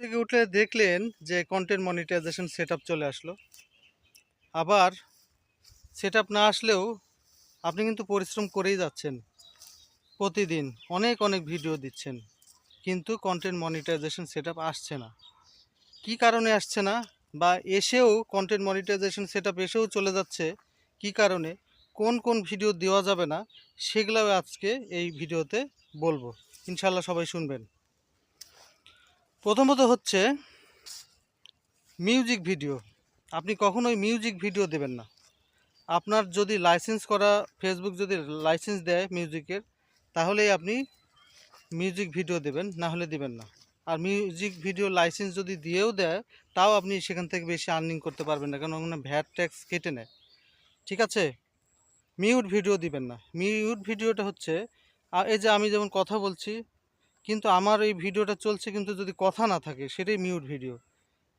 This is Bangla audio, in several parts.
থেকে উঠে দেখলেন যে কন্টেন্ট মনিটাইজেশন সেট চলে আসলো। আবার সেট না আসলেও আপনি কিন্তু পরিশ্রম করেই যাচ্ছেন। প্রতিদিন অনেক অনেক ভিডিও দিচ্ছেন। কিন্তু কন্টেন্ট মনিটাইজেশন সেট আসছে না। কি কারণে আসছে না? বা এসেও কন্টেন্ট মনিটাইজেশন সেট এসেও চলে যাচ্ছে, কি কারণে? কোন কোন ভিডিও দেওয়া যাবে না? সেগুলোও আজকে এই ভিডিওতে বলব। ইনশাল্লাহ সবাই শুনবেন। প্রথমত হচ্ছে মিউজিক ভিডিও আপনি কখনোই মিউজিক ভিডিও দেবেন না। আপনার যদি লাইসেন্স করা ফেসবুক যদি লাইসেন্স দেয় মিউজিকের তাহলেই আপনি মিউজিক ভিডিও দেবেন, না হলে দিবেন না। আর মিউজিক ভিডিও লাইসেন্স যদি দিয়েও দেয়, তাও আপনি সেখান থেকে বেশি আর্নিং করতে পারবেন না, কারণ ওখানে ভ্যাট ট্যাক্স কেটে নেয়। ঠিক আছে? মিউট ভিডিও দিবেন না। মিউট ভিডিওটা হচ্ছে এই যে আমি যেমন কথা বলছি কিন্তু আমার এই ভিডিওটা চলছে কিন্তু যদি কথা না থাকে, সেটাই মিউট ভিডিও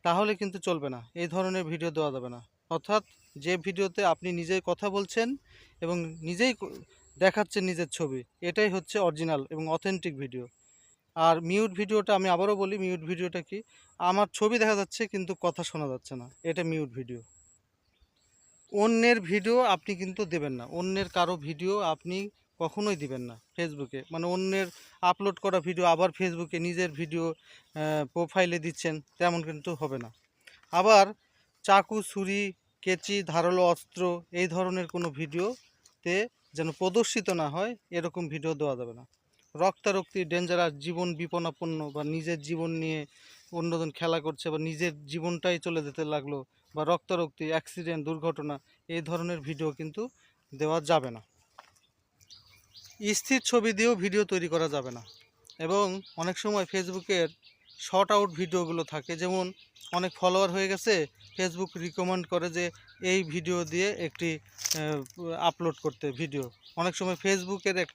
তাহলে কিন্তু চলবে না। এই ধরনের ভিডিও দেওয়া যাবে না। অর্থাৎ যে ভিডিওতে আপনি নিজেই কথা বলছেন এবং নিজেই দেখাচ্ছেন নিজের ছবি, এটাই হচ্ছে অরিজিনাল এবং অথেন্টিক ভিডিও আর মিউট ভিডিওটা আমি আবারও বলি মিউট ভিডিওটা কি? আমার ছবি দেখা যাচ্ছে কিন্তু কথা শোনা যাচ্ছে না। এটা মিউট ভিডিও অন্যের ভিডিও আপনি কিন্তু দেবেন না। অন্যের কারও ভিডিও আপনি কখনোই দিবেন না ফেসবুকে মানে অন্যের আপলোড করা ভিডিও আবার ফেসবুকে নিজের ভিডিও প্রোফাইলে দিচ্ছেন, তেমন কিন্তু হবে না। আবার চাকু, ছুরি, কেচি, ধারালো অস্ত্র এই ধরনের কোনো ভিডিওতে যেন প্রদর্শিত না হয়, এরকম ভিডিও দেওয়া যাবে না। রক্তারক্তি ডেঞ্জারাস জীবন বিপন্নপন্ন বা নিজের জীবন নিয়ে অন্যজন খেলা করছে বা নিজের জীবনটাই চলে যেতে লাগল বা রক্তারক্তি অ্যাক্সিডেন্ট দুর্ঘটনা, এই ধরনের ভিডিও কিন্তু দেওয়া যাবে না। স্থির ছবি দিয়েও ভিডিও তৈরি করা যাবে না। এবং অনেক সময় ফেসবুকের শর্ট আউট ভিডিওগুলো থাকে, যেমন অনেক ফলোয়ার হয়ে গেছে, ফেসবুক রিকমেন্ড করে যে এই ভিডিও দিয়ে একটি আপলোড করতে ভিডিও। অনেক সময় ফেসবুকের এক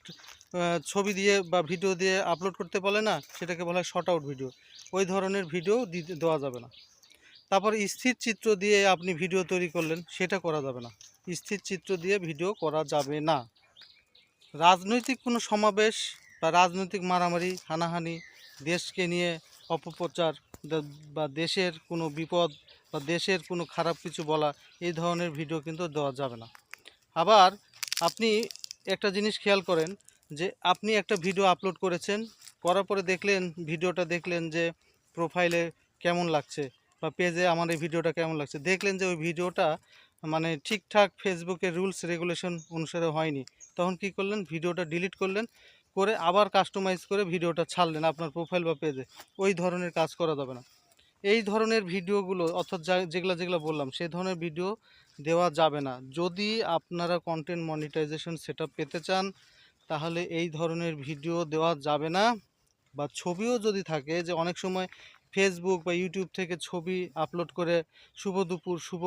ছবি দিয়ে বা ভিডিও দিয়ে আপলোড করতে বলে না, সেটাকে বলা হয় শর্ট আউট ভিডিও। ওই ধরনের ভিডিও দেওয়া যাবে না। তারপর স্থির চিত্র দিয়ে আপনি ভিডিও তৈরি করলেন, সেটা করা যাবে না। স্থির চিত্র দিয়ে ভিডিও করা যাবে না। রাজনৈতিক কোনো সমাবেশ বা রাজনৈতিক মারামারি, হানাহানি দেশকে নিয়ে অপপ্রচার বা দেশের কোনো বিপদ বা দেশের কোনো খারাপ কিছু বলা, এই ধরনের ভিডিও কিন্তু দেওয়া যাবে না। আবার আপনি একটা জিনিস খেয়াল করেন যে আপনি একটা ভিডিও আপলোড করেছেন, করার পরে দেখলেন, ভিডিওটা দেখলেন যে প্রোফাইলে কেমন লাগছে বা পেজে আমার এই ভিডিওটা কেমন লাগছে। দেখলেন যে ওই ভিডিওটা মানে ঠিকঠাক ফেসবুকের রুলস রেগুলেশন অনুসারে হয়নি। তখন কি করলেন? ভিডিওটা ডিলিট করলেন, করে আবার কাস্টমাইজ করে ভিডিওটা ছাড়লেন আপনার প্রোফাইল বা পেজে ওই ধরনের কাজ করা যাবে না। এই ধরনের ভিডিওগুলো, অর্থাৎ যেগুলো যেগুলো বললাম, সেই ধরনের ভিডিও দেওয়া যাবে না। যদি আপনারা কন্টেন্ট মনিটাইজেশন সেট পেতে চান, তাহলে এই ধরনের ভিডিও দেওয়া যাবে না। বা ছবিও যদি থাকে, যে অনেক সময় ফেসবুক বা ইউটিউব থেকে ছবি আপলোড করে শুভ দুপুর, শুভ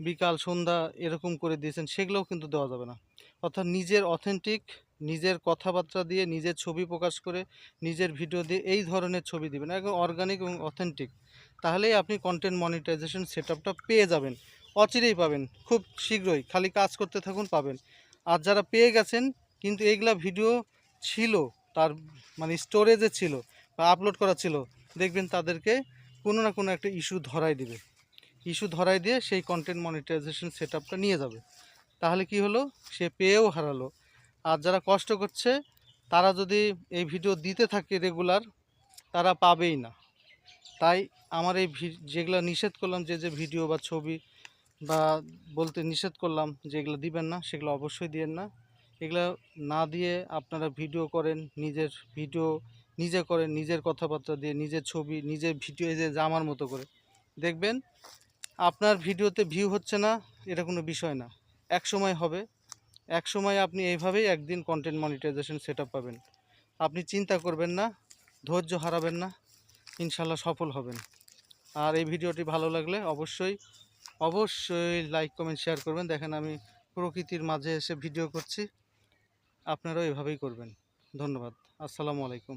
বিকাল, সন্ধ্যা এরকম করে দিয়েছেন, সেগুলোও কিন্তু দেওয়া যাবে না। অর্থাৎ নিজের অথেন্টিক নিজের কথাবার্তা দিয়ে নিজের ছবি প্রকাশ করে নিজের ভিডিও দিয়ে এই ধরনের ছবি দেবেন, একদম অর্গানিক এবং অথেন্টিক তাহলেই আপনি কন্টেন্ট মনিটাইজেশন সেট পেয়ে যাবেন, অচিরেই পাবেন, খুব শীঘ্রই। খালি কাজ করতে থাকুন, পাবেন। আর যারা পেয়ে গেছেন, কিন্তু এইগুলা ভিডিও ছিল, তার মানে স্টোরেজে ছিল বা আপলোড করা ছিল দেখবেন তাদেরকে কোনো না কোনো একটা ইস্যু ধরাই দিবে। ইস্যু ধরাই দিয়ে সেই কন্টেন্ট মনিটাইজেশন সেট নিয়ে যাবে। তাহলে কি হলো? সে পেয়েও হারালো। আর যারা কষ্ট করছে, তারা যদি এই ভিডিও দিতে থাকে রেগুলার তারা পাবেই না। তাই আমার এই যেগুলো নিষেধ করলাম, যে যে ভিডিও বা ছবি বা বলতে নিষেধ করলাম যেগুলো দিবেন না, সেগুলো অবশ্যই দিবেন না। এগুলো না দিয়ে আপনারা ভিডিও করেন, নিজের ভিডিও নিজে করেন নিজের কথাবার্তা দিয়ে, নিজের ছবি, নিজের ভিডিও এই যে আমার মতো করে। দেখবেন, আপনার ভিডিওতে ভিউ হচ্ছে না, এটা কোনো বিষয় না। এক সময় হবে, এক সময় আপনি এইভাবেই একদিন কন্টেন্ট মনিটাইজেশন সেট পাবেন। আপনি চিন্তা করবেন না, ধৈর্য হারাবেন না ইনশাল্লাহ সফল হবেন। আর এই ভিডিওটি ভালো লাগলে অবশ্যই অবশ্যই লাইক কমেন্ট শেয়ার করবেন। দেখেন আমি প্রকৃতির মাঝে এসে ভিডিও করছি। আপনারাও এভাবেই করবেন। ধন্যবাদ। আসসালামু আলাইকুম।